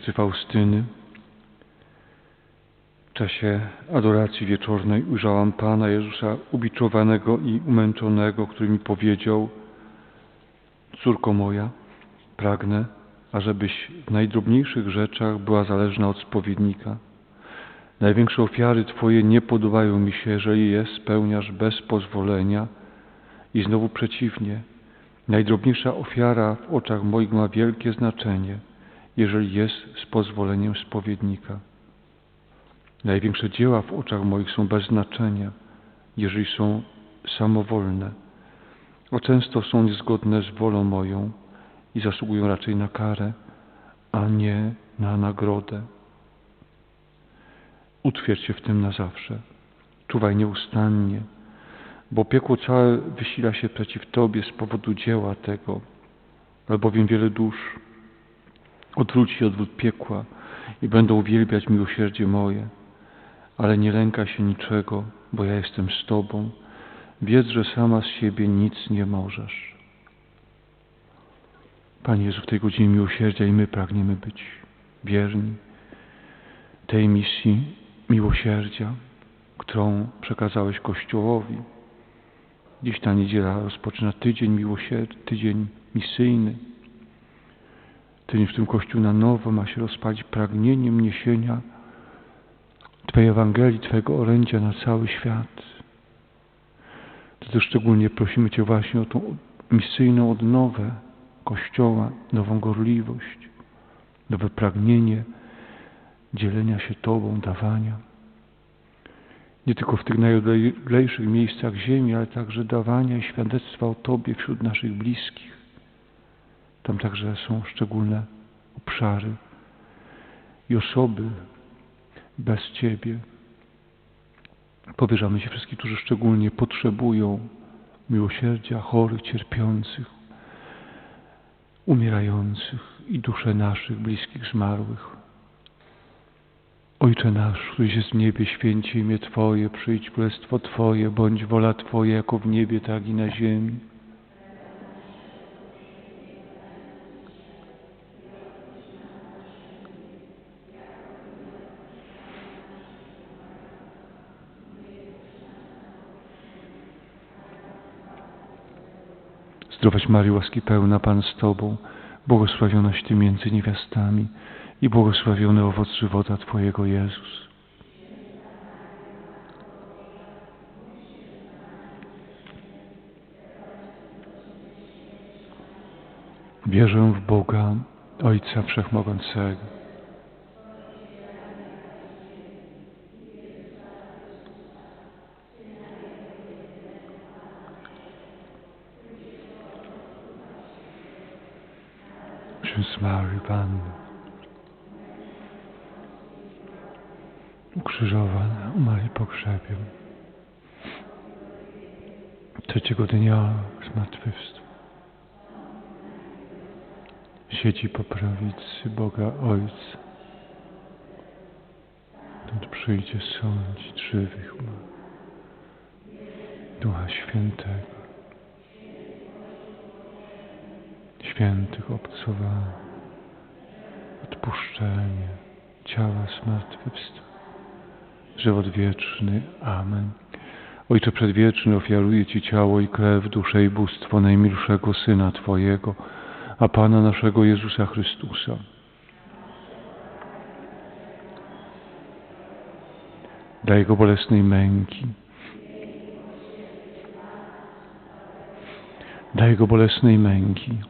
Siostry Faustyny. W czasie adoracji wieczornej ujrzałam Pana Jezusa ubiczowanego i umęczonego, który mi powiedział Córko moja, pragnę, ażebyś w najdrobniejszych rzeczach była zależna od spowiednika. Największe ofiary Twoje nie podobają mi się, jeżeli je spełniasz bez pozwolenia i znowu przeciwnie. Najdrobniejsza ofiara w oczach moich ma wielkie znaczenie, jeżeli jest z pozwoleniem spowiednika. Największe dzieła w oczach moich są bez znaczenia, jeżeli są samowolne, a często są niezgodne z wolą moją i zasługują raczej na karę, a nie na nagrodę. Utwierdź się w tym na zawsze. Czuwaj nieustannie, bo piekło całe wysila się przeciw Tobie z powodu dzieła tego, albowiem wiele dusz odwróci od wód piekła i będą uwielbiać miłosierdzie moje. Ale nie lękaj się niczego, bo ja jestem z Tobą. Wiedz, że sama z siebie nic nie możesz. Panie Jezu, w tej godzinie miłosierdzia i my pragniemy być wierni tej misji miłosierdzia, którą przekazałeś Kościołowi. Dziś ta niedziela rozpoczyna tydzień miłosierdzia, tydzień misyjny. Tydzień, w tym Kościół na nowo ma się rozpalić pragnieniem niesienia Twojej Ewangelii, Twojego orędzia na cały świat. To szczególnie prosimy Cię właśnie o tą misyjną odnowę Kościoła, nową gorliwość, nowe pragnienie dzielenia się Tobą, dawania. Nie tylko w tych najodleglejszych miejscach ziemi, ale także dawania i świadectwa o Tobie wśród naszych bliskich. Tam także są szczególne obszary i osoby bez Ciebie. Powierzamy się wszystkim, którzy szczególnie potrzebują miłosierdzia, chorych, cierpiących, umierających i dusze naszych bliskich zmarłych. Ojcze nasz, któryś jest w niebie, święci imię Twoje, przyjdź królestwo Twoje, bądź wola Twoja jako w niebie, tak i na ziemi. Zdrowaś Marii, łaski pełna, Pan z Tobą, błogosławionaś Ty między niewiastami i błogosławiony owoc żywota Twojego Jezus. Wierzę w Boga, Ojca Wszechmogącego. Mary Pan ukrzyżowana, umarli pogrzebiem. Trzeciego dnia zmartwychwstał. Siedzi po prawicy Boga Ojca. Stąd przyjdzie sądzić żywych Ducha Świętego. Świętych obcowanie, odpuszczenie, ciała zmartwychwstał, żywot wieczny. Amen. Ojcze Przedwieczny, ofiaruję Ci ciało i krew, duszę i bóstwo najmilszego Syna Twojego, a Pana naszego Jezusa Chrystusa. Dla Jego bolesnej męki, dla Jego bolesnej męki,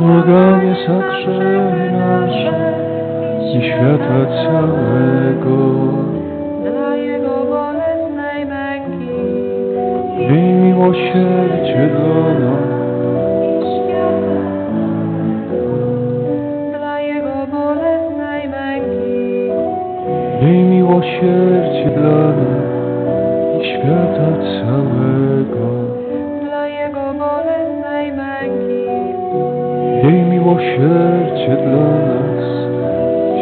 na na przebłaganie za grzechy nasze i świata całego. dla Jego bolesnej męki Miej miłosierdzie dla nas, miej miłosierdzie dla nas. I świata całego. Miłosierdzie dla nas,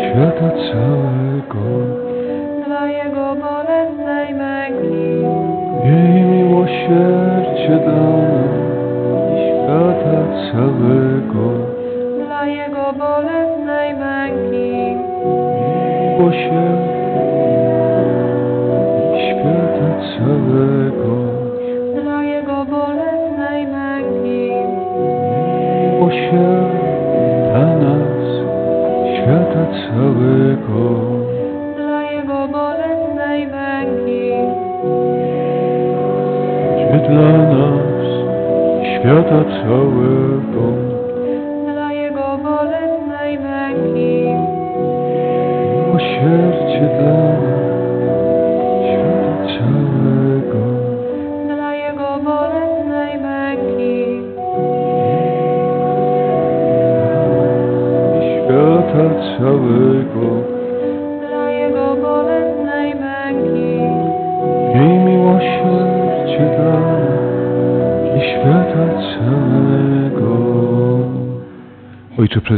świata całego. dla Jego bolesnej męki, Miej miłosierdzie dla nas świata całego. dla Jego bolesnej męki, Miłosierdzie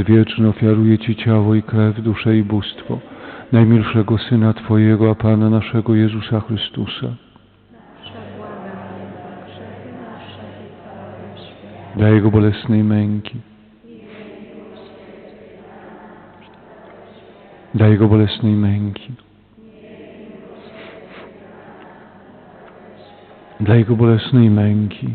Ojcze Przedwieczny, ofiaruję Ci ciało i krew, duszę i bóstwo najmilszego Syna Twojego, a Pana naszego Jezusa Chrystusa. dla Jego bolesnej męki, dla Jego bolesnej męki, dla Jego bolesnej męki,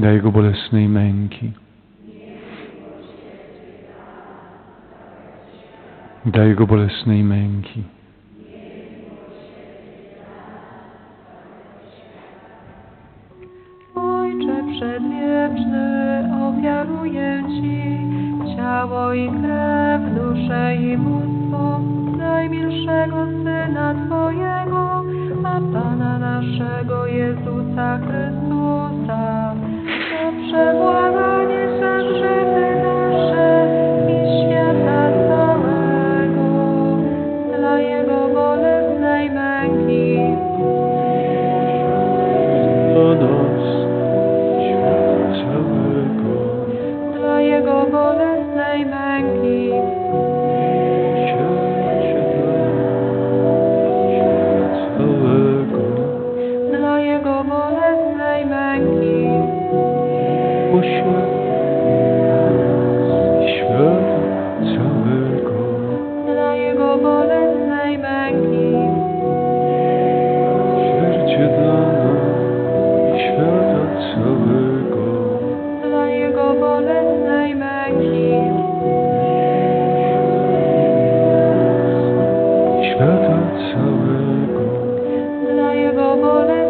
Dla Jego bolesnej męki. Dla Jego bolesnej męki. Ojcze przedwieczny, ofiaruję Ci ciało i krew, duszę i bóstwo najmilszego Syna Twojego, a Pana naszego Jezusa Chrystusa, na przebłaganie more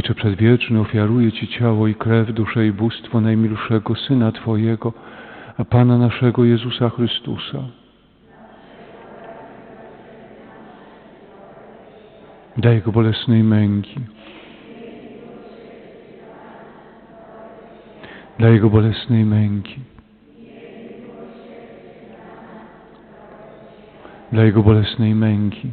Ojcze Przedwieczny, ofiaruję Ci ciało i krew, duszę i bóstwo najmilszego Syna Twojego, a Pana naszego Jezusa Chrystusa. Dla Jego bolesnej męki, dla Jego bolesnej męki, dla Jego bolesnej męki,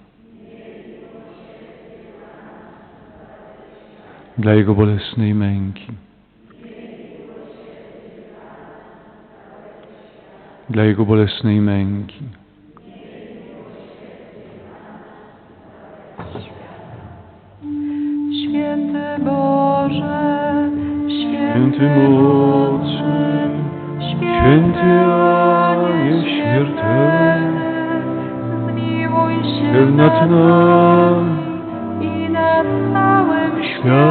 dla Jego bolesnej męki, dla Jego bolesnej męki. Święty Boże, Święty mocny, święty Aniel śmiertelny, zmiłuj się nad nami, i nad całym światem.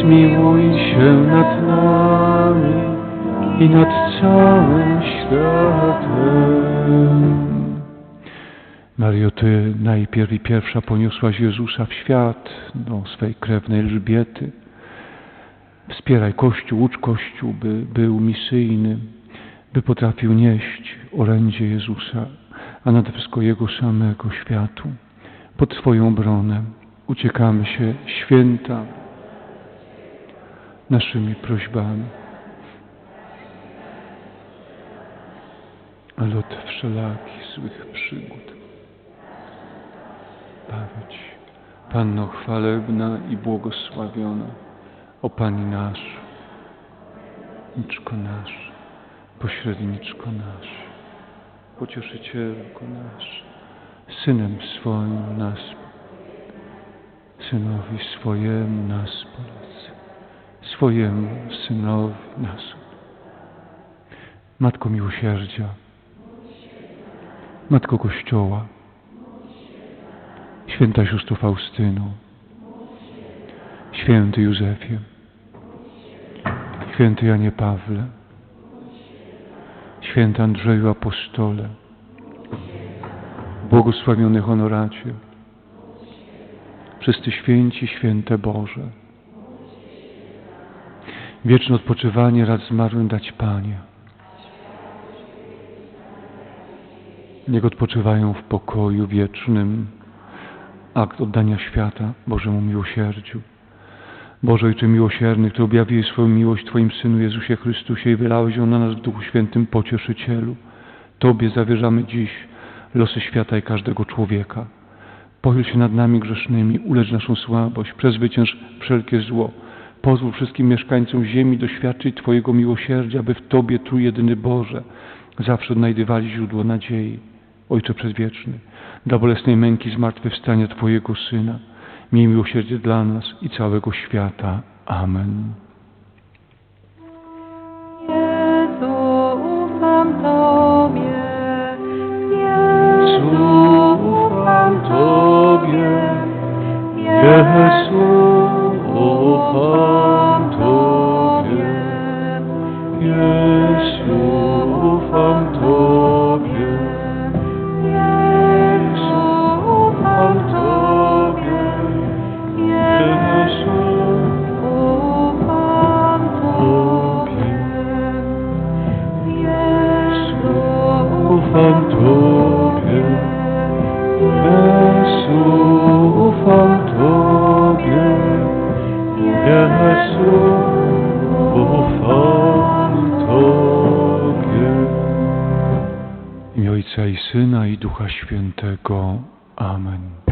zmiłuj się nad nami i nad całym światem. Mario, Ty najpierw i pierwsza poniosłaś Jezusa w świat do swej krewnej Elżbiety. Wspieraj Kościół, ucz Kościół, by był misyjny, by potrafił nieść orędzie Jezusa, a nade wszystko Jego samego światu. Pod Twoją obronę uciekamy się święta naszymi prośbami. Ale od wszelakich złych przygód. Bawić. Panno chwalebna i błogosławiona, o Pani nasz, niczko nasz, pośredniczko nasz, pocieszycielko nasz, Synem swoim nas, Synowi swojemu nas swojemu Synowi nas. Matko miłosierdzia, Matko Kościoła, Święta siostro Faustyno, Święty Józefie, Święty Janie Pawle, Święty Andrzeju Apostole, błogosławiony honoracie, wszyscy święci, święte Boże. Wieczne odpoczywanie rad zmarłym dać Panie. Niech odpoczywają w pokoju wiecznym akt oddania świata Bożemu miłosierdziu. Boże Ojcze miłosierny, Który objawiłeś swoją miłość Twoim Synu Jezusie Chrystusie i wylałeś ją na nas w Duchu Świętym Pocieszycielu. Tobie zawierzamy dziś losy świata i każdego człowieka. Pochyl się nad nami grzesznymi, ulecz naszą słabość, przezwycięż wszelkie zło. Pozwól wszystkim mieszkańcom ziemi doświadczyć Twojego miłosierdzia, by w Tobie, Trójjedyny Boże, zawsze odnajdywali źródło nadziei. Ojcze Przedwieczny, dla bolesnej męki zmartwychwstania Twojego Syna, miej miłosierdzie dla nas i całego świata. Amen. I Syna i Ducha Świętego. Amen.